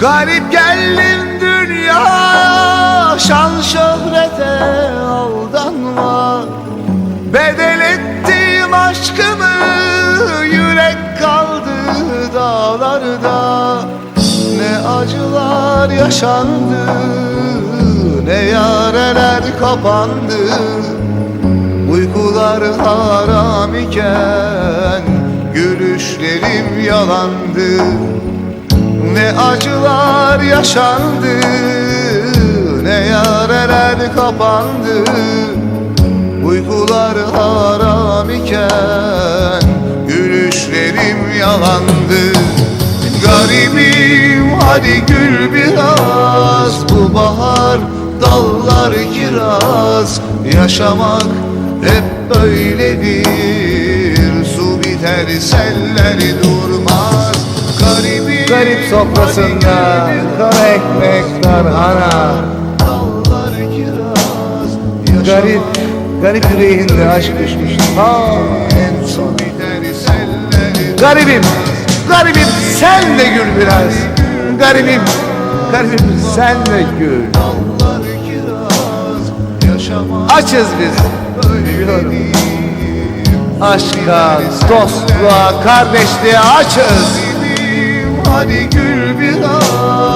Garip geldim dünyaya Şan şöhrete aldanma. Bedel ettim aşkımı Yürek kaldı dağlarda. Ne acılar yaşandı Ne yareler kapandı. Uykular haram iken Gülüşlerim yalandı ne acılar yaşandı Ne yareler kapandı. Uykular haram iken Gülüşlerim yalandı. Garibim hadi gül biraz. Bu bahar dallar kiraz. Yaşamak hep böyledir. Su biter seller durmaz Garibim Garip sofrasında kara ekmek tarhana Garip, garip yüreğinde aşk düşmüş. Ha Garibim, garibim sen de gül biraz. Garibim, garibim sen de gül. Açız biz. Biliyorum Aşka, dostluğa, kardeşliğe açız hadi gül biraz